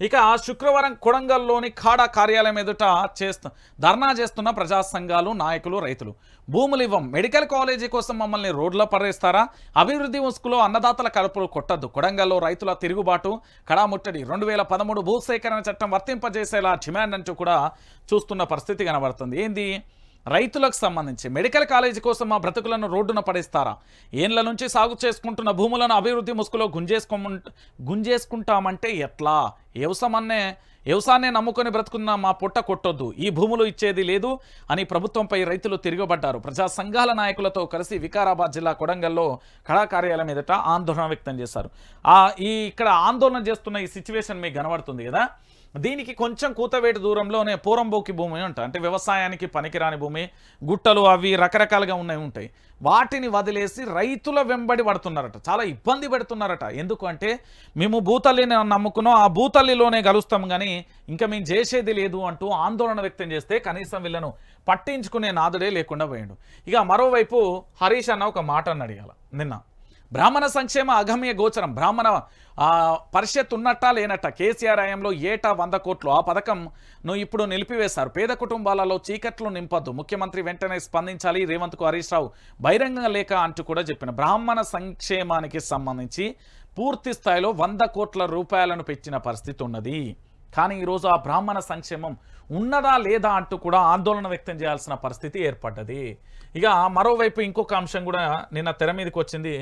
ఇక శుక్రవారం కొడంగల్లోని ఖాడా కార్యాలయం ఎదుట చేస్తు ధర్నా చేస్తున్న ప్రజా సంఘాలు నాయకులు రైతులు. భూములు ఇవ్వం. మెడికల్ కాలేజీ కోసం మమ్మల్ని రోడ్లో పడేస్తారా? అభివృద్ధి ముసుగులో అన్నదాతల కలుపులు కొట్టద్దు. కొడంగల్లో రైతుల తిరుగుబాటు కడాముట్టడి. రెండు వేల పదమూడు భూసేకరణ చట్టం వర్తింపజేసేలా డిమాండ్ అంటూ కూడా చూస్తున్న పరిస్థితి కనబడుతుంది. ఏంది? రైతులకు సంబంధించి మెడికల్ కాలేజీ కోసం మా బ్రతుకులను రోడ్డున పడేస్తారా? ఏండ్ల నుంచి సాగు చేసుకుంటున్న భూములను అభివృద్ధి ముసుగులో గుంజేసుకో గుంజేసుకుంటామంటే ఎట్లా? వ్యవసాయమన్నే వ్యవసాయాన్ని నమ్ముకొని బ్రతుకున్న మా పొట్ట కొట్టొద్దు. ఈ భూములు ఇచ్చేది లేదు అని ప్రభుత్వంపై రైతులు తిరగబడ్డారు. ప్రజా సంఘాల నాయకులతో కలిసి వికారాబాద్ జిల్లా కొడంగల్లో కళా కార్యాలయం ఎదుట ఆందోళన వ్యక్తం చేశారు. ఆ ఈ ఇక్కడ ఆందోళన చేస్తున్న ఈ సిచ్యువేషన్ మీకు కనబడుతుంది కదా? దీనికి కొంచెం కూతవేటు దూరంలోనే పూరంబోకి భూమి ఉంటాయి అంటే వ్యవసాయానికి పనికిరాని భూమి గుట్టలు అవి రకరకాలుగా ఉన్నాయి ఉంటాయి. వాటిని వదిలేసి రైతుల వెంబడి పడుతున్నారట. చాలా ఇబ్బంది పెడుతున్నారట. ఎందుకు అంటే మేము భూతల్లిని నమ్ముకున్నాం. ఆ భూతల్లిలోనే కలుస్తాం కానీ ఇంకా మేము చేసేది లేదు అంటూ ఆందోళన వ్యక్తం చేస్తే కనీసం వీళ్ళను పట్టించుకునే నాదుడే లేకుండా పోయాడు. ఇక మరోవైపు హరీష్ అన్న ఒక మాట అని అడిగాల నిన్న. బ్రాహ్మణ సంక్షేమ అగమ్య గోచరం. బ్రాహ్మణ పరిషత్ ఉన్నట్టా లేనట్ట కేసీఆర్ హయాంలో ఏటా వంద కోట్లు. ఆ పథకంను ఇప్పుడు నిలిపివేశారు. పేద కుటుంబాలలో చీకట్లు నింపద్దు. ముఖ్యమంత్రి వెంటనే స్పందించాలి. రేవంత్కు హరీష్ రావు బహిరంగ లేఖ అంటూ కూడా చెప్పిన. బ్రాహ్మణ సంక్షేమానికి సంబంధించి పూర్తి స్థాయిలో వంద కోట్ల రూపాయలను పెట్టిన పరిస్థితి ఉన్నది. కానీ ఈరోజు ఆ బ్రాహ్మణ సంక్షేమం ఉన్నదా లేదా అంటూ కూడా ఆందోళన వ్యక్తం చేయాల్సిన పరిస్థితి ఏర్పడ్డది. ఇక మరోవైపు ఇంకొక అంశం కూడా నిన్న తెర మీదకి వచ్చింది.